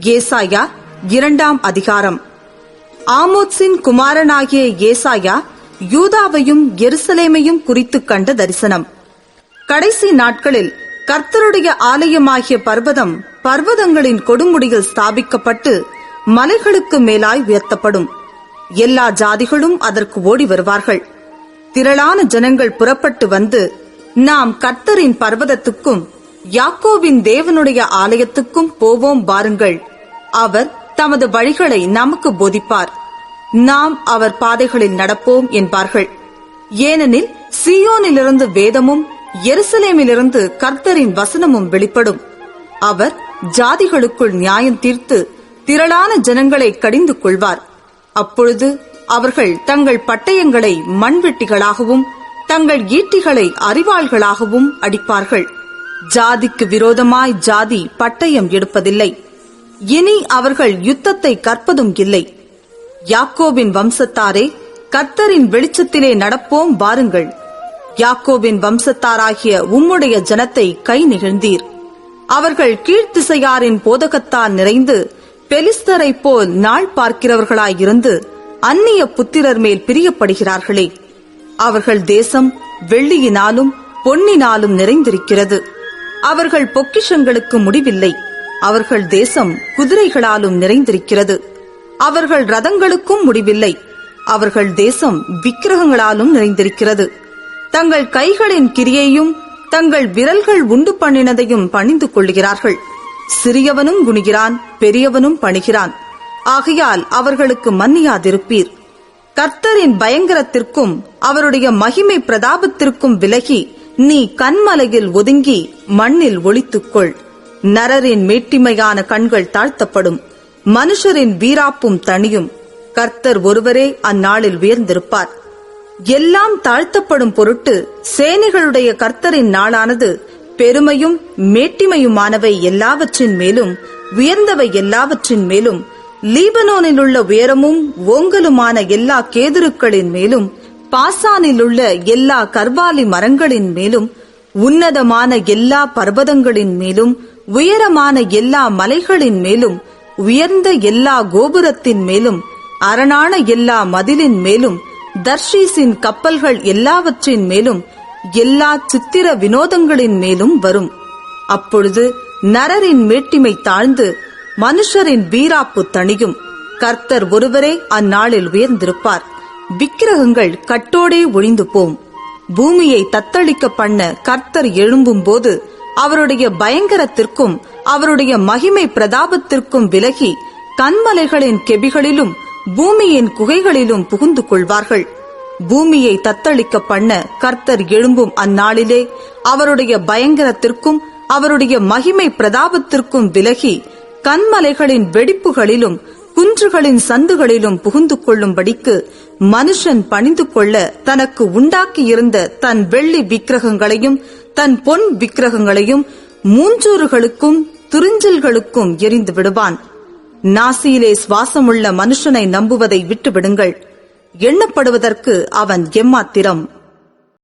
ஏசாயா இரண்டாம் அதிகாரம். ஆமோத்ஸின் குமாரனாகிய ஏசாயா யூதாவையும் எருசலேமையும் குறித்து கண்ட தரிசனம். கடைசி நாட்களில் கர்த்தருடைய ஆலயமாகிய பர்வதம் பர்வதங்களின் கொடுமுடியில் ஸ்தாபிக்கப்பட்டு மலைகளுக்கு மேலாய் உயர்த்தப்படும். எல்லா ஜாதிகளும் அதற்கு ஓடி வருவார்கள். திரளான ஜனங்கள் புறப்பட்டு வந்து நாம் கர்த்தரின் பர்வதத்துக்கும் யாக்கோவின் தேவனுடைய ஆலயத்துக்கும் போவோம் பாருங்கள். அவர் தமது வழிகளை நமக்கு போதிப்பார். நாம் அவர் பாதைகளில் நடப்போம் என்பார்கள். ஏனெனில் சியோனிலிருந்து வேதமும் எருசலேமிலிருந்து கர்த்தரின் வசனமும் வெளிப்படும். அவர் ஜாதிகளுக்குள் நியாயம் தீர்த்து திரளான ஜனங்களை கடிந்து கொள்வார். அப்பொழுது அவர்கள் தங்கள் பட்டயங்களை மண்வெட்டிகளாகவும் தங்கள் ஈட்டிகளை அறிவாள்களாகவும் அடிப்பார்கள். ஜாதிக்கு விரோதமாய் ஜாதி பட்டயம் எடுப்பதில்லை. இனி அவர்கள் யுத்தத்தை கற்பதும் இல்லை. யாக்கோபின் வம்சத்தாரே கர்த்தரின் வெளிச்சத்திலே நடப்போம் வாருங்கள். யாக்கோபின் வம்சத்தாராகிய உம்முடைய ஜனத்தை கை நிகழ்ந்தீர். அவர்கள் கீழ்த்திசையாரின் போதகத்தால் நிறைந்து பெலிஸ்தரைப் போல் நாள் பார்க்கிறவர்களாயிருந்து அந்நிய புத்திரர் மேல் பிரியப்படுகிறார்களே. அவர்கள் தேசம் வெள்ளியினாலும் பொன்னினாலும் நிறைந்திருக்கிறது. அவர்கள் பொக்கிஷங்களுக்கு முடிவில்லை. அவர்கள் தேசம் குதிரைகளாலும் நிறைந்திருக்கிறது. அவர்கள் ரதங்களுக்கும் முடிவில்லை. அவர்கள் தேசம் விக்கிரகங்களாலும் நிறைந்திருக்கிறது. தங்கள் கைகளின் கிரியையும் தங்கள் விரல்கள் உண்டு பண்ணினதையும் பணிந்து கொள்கிறார்கள் சிறியவனும் குணிகிறான் பெரியவனும் பணிகிறான். ஆகையால் அவர்களுக்கு மன்னியாதிருப்பீர். கர்த்தரின் பயங்கரத்திற்கும் அவருடைய மகிமை பிரதாபத்திற்கும் விலகி நீ கண்மலையில் ஒதுங்கி மண்ணில் ஒளித்துக்கொள். நரரின் மேட்டிமையான கண்கள் தாழ்த்தப்படும். மனுஷரின் வீராப்பும் தனியும் கர்த்தர் ஒருவரே அந்நாளில் உயர்ந்திருப்பார். எல்லாம் தாழ்த்தப்படும் பொருட்டு சேனைகளுடைய கர்த்தரின் நாளானது பெருமையும் மேட்டிமையுமானவை எல்லாவற்றின் மேலும் உயர்ந்தவை எல்லாவற்றின் மேலும் லீபனோனில் உள்ள உயரமும் ஓங்கலுமான எல்லா கேதுருக்களின் மேலும் பாசானில் உள்ள எல்லா கர்வாலி மரங்களின் மேலும் உன்னதமான எல்லா பர்வதங்களின் மேலும் உயரமான எல்லா மலைகளின் மேலும் உயர்ந்த எல்லா கோபுரத்தின் மேலும் அரணான எல்லா மதிலின் மேலும் தர்ஷீஸின் கப்பல்கள் எல்லாவற்றின் மேலும் எல்லா சித்திர வினோதங்களின் மேலும் வரும். அப்பொழுது நரரின் மேட்டிமை தாழ்ந்து மனுஷரின் வீராப்பு தணியும். கர்த்தர் ஒருவரே அந்நாளில் உயர்ந்திருப்பார். விக்கிரகங்கள் கட்டோடே ஒழிந்து போம். பூமியை தத்தளிக்க பண்ண கர்த்தர் எழும்பும் போது அவருடைய பயங்கரத்திற்கும் அவருடைய மகிமை பிரதாபத்திற்கும் விலகி கண்மலைகளின் கெபிகளிலும் பூமியின் குகைகளிலும் புகுந்து கொள்வார்கள். பூமியை தத்தளிக்க பண்ண கர்த்தர் எழும்பும் அந்நாளிலே அவருடைய பயங்கரத்திற்கும் அவருடைய மகிமை பிரதாபத்திற்கும் விலகி கண்மலைகளின் வெடிப்புகளிலும் குன்றுகளின் சந்துகளிலும் புகுந்து கொள்ளும்படிக்கு மனுஷன் பணிந்து கொள்ள தனக்கு உண்டாக்கியிருந்த தன் வெள்ளி விக்கிரகங்களையும் தன் பொன் விக்கிரகங்களையும் மூஞ்சூறுகளுக்கும் துறிஞ்சல்களுக்கும் எரிந்து விடுவான். நாசியிலே சுவாசமுள்ள மனுஷனை நம்புவதை விட்டுவிடுங்கள். எண்ணப்படுவதற்கு அவன் எம்மாத்திரம்.